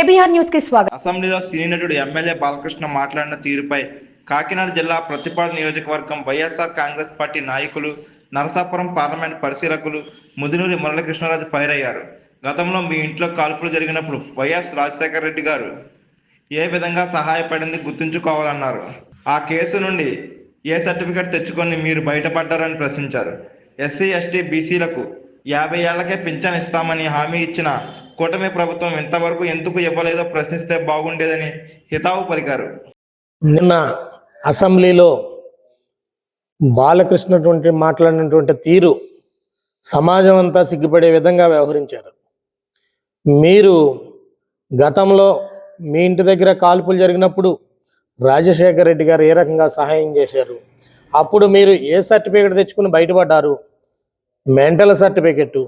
KBR న్యూస్కి స్వాగతం. అసెంబ్లీలో సినీ నటుడు ఎమ్మెల్యే బాలకృష్ణ మాట్లాడిన తీరుపై కాకినాడ జిల్లా ప్రతిపాడు నియోజకవర్గం వైఎస్ఆర్ కాంగ్రెస్ పార్టీ నాయకులు నరసాపురం పార్లమెంట్ పరిశీలకులు ముదినూరి మురళీకృష్ణరాజు ఫైర్ అయ్యారు. గతంలో మీ ఇంట్లో కాల్పులు జరిగినప్పుడు వైఎస్ రాజశేఖర రెడ్డి గారు ఏ విధంగా సహాయపడింది గుర్తుంచుకోవాలన్నారు. ఆ కేసు నుండి ఏ సర్టిఫికెట్ తెచ్చుకొని మీరు బయటపడ్డారని ప్రశ్నించారు. ఎస్సీ ఎస్టీ బీసీలకు యాభై ఏళ్ళకే పింఛన్ ఇస్తామని హామీ ఇచ్చిన కూటమి ప్రభుత్వం ఇంతవరకు ఎందుకు ఇవ్వలేదో ప్రశ్నిస్తే బాగుండేదని హితావు పలికారు. నిన్న అసెంబ్లీలో బాలకృష్ణటువంటి మాట్లాడినటువంటి తీరు సమాజం అంతా సిగ్గుపడే విధంగా వ్యవహరించారు. మీరు గతంలో మీ ఇంటి దగ్గర కాల్పులు జరిగినప్పుడు రాజశేఖర రెడ్డి గారు ఏ రకంగా సహాయం చేశారు? అప్పుడు మీరు ఏ సర్టిఫికేట్ తెచ్చుకుని బయటపడ్డారు? మెంటల్ సర్టిఫికెట్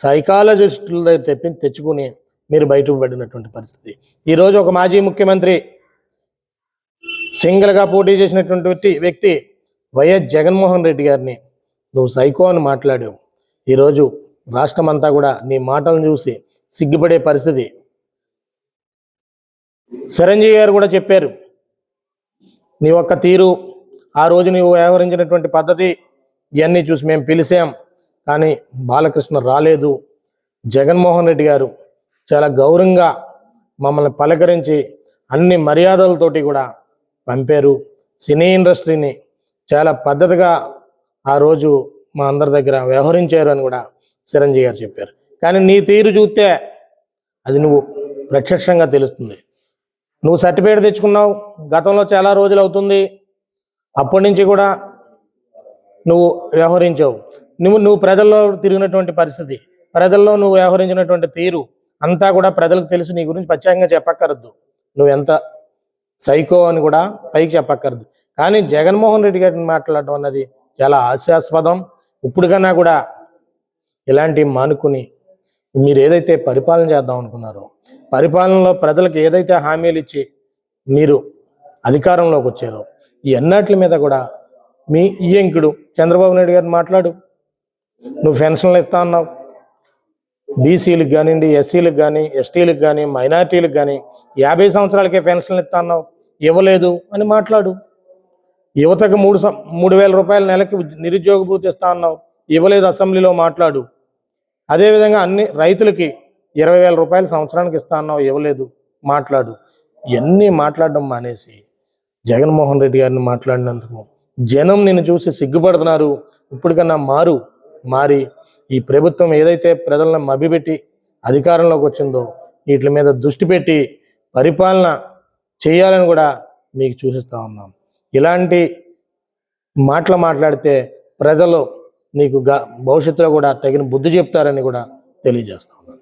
సైకాలజిస్టుల దగ్గర తెప్పి తెచ్చుకుని మీరు బయటపడినటువంటి పరిస్థితి. ఈరోజు ఒక మాజీ ముఖ్యమంత్రి సింగిల్గా పోటీ చేసినటువంటి వ్యక్తి వైఎస్ జగన్మోహన్ రెడ్డి గారిని నువ్వు సైకో అని మాట్లాడావు. ఈరోజు రాష్ట్రం అంతా కూడా నీ మాటలను చూసి సిగ్గుపడే పరిస్థితి. చిరంజీవి గారు కూడా చెప్పారు నీ ఒక్క తీరు ఆ రోజు నీవు వ్యవహరించినటువంటి పద్ధతి ఇవన్నీ చూసి మేము పిలిచాం. కానీ బాలకృష్ణ రాలేదు. జగన్మోహన్ రెడ్డి గారు చాలా గౌరవంగా మమ్మల్ని పలకరించి అన్ని మర్యాదలతోటి కూడా పంపారు. సినీ ఇండస్ట్రీని చాలా పద్ధతిగా ఆ రోజు మా అందరి దగ్గర వ్యవహరించారు అని కూడా చిరంజీవి గారు చెప్పారు. కానీ నీ తీరు చూస్తే అది నువ్వు ప్రత్యక్షంగా తెలుస్తుంది. నువ్వు సర్టిఫికేట్ తెచ్చుకున్నావు. గతంలో చాలా రోజులు అవుతుంది. అప్పటి నుంచి కూడా నువ్వు వ్యవహరించావు. నువ్వు నువ్వు ప్రజల్లో తిరిగినటువంటి పరిస్థితి ప్రజల్లో నువ్వు వ్యవహరించినటువంటి తీరు అంతా కూడా ప్రజలకు తెలుసు నీ గురించి ప్రత్యేకంగా చెప్పక్కర్దు నువ్వు ఎంత సైకో అని కూడా పైకి చెప్పక్కర్దు కానీ జగన్మోహన్ రెడ్డి గారిని మాట్లాడటం అన్నది చాలా హాస్యాస్పదం. ఇప్పుడు కన్నా కూడా ఇలాంటివి మానుకుని మీరు ఏదైతే పరిపాలన చేద్దాం అనుకున్నారో పరిపాలనలో ప్రజలకు ఏదైతే హామీలు ఇచ్చి మీరు అధికారంలోకి వచ్చారో ఈ అన్నట్ల మీద కూడా మీ ఈయంకుడు చంద్రబాబు నాయుడు గారిని మాట్లాడు. నువ్వు పెన్షన్లు ఇస్తా అన్నావు. బీసీలకు కానివ్వండి ఎస్సీలకు కానీ ఎస్టీలకు కానీ మైనార్టీలకు కానీ యాభై సంవత్సరాలకే పెన్షన్లు ఇస్తా అన్నావు. ఇవ్వలేదు అని మాట్లాడు. యువతకు మూడు సం- మూడు వేల రూపాయల నెలకి నిరుద్యోగ భృతి ఇస్తా అన్నావు. ఇవ్వలేదు అసెంబ్లీలో మాట్లాడు. అదేవిధంగా అన్ని రైతులకి ఇరవై వేల రూపాయలు సంవత్సరానికి ఇస్తా అన్నావు. ఇవ్వలేదు. మాట్లాడు. ఇవన్నీ మాట్లాడడం మానేసి జగన్మోహన్ రెడ్డి గారిని మాట్లాడినందుకు జనం నిన్ను చూసి సిగ్గుపడుతున్నారు. ఇప్పటికన్నా మారు. మారి ఈ ప్రభుత్వం ఏదైతే ప్రజలను మభ్యపెట్టి అధికారంలోకి వచ్చిందో వీటి మీద దృష్టి పెట్టి పరిపాలన చేయాలని కూడా మీకు చూపిస్తా ఉన్నాం. ఇలాంటి మాటలు మాట్లాడితే ప్రజలు నీకు గ భవిష్యత్తులో కూడా తగిన బుద్ధి చెప్తారని కూడా తెలియజేస్తా ఉన్నాను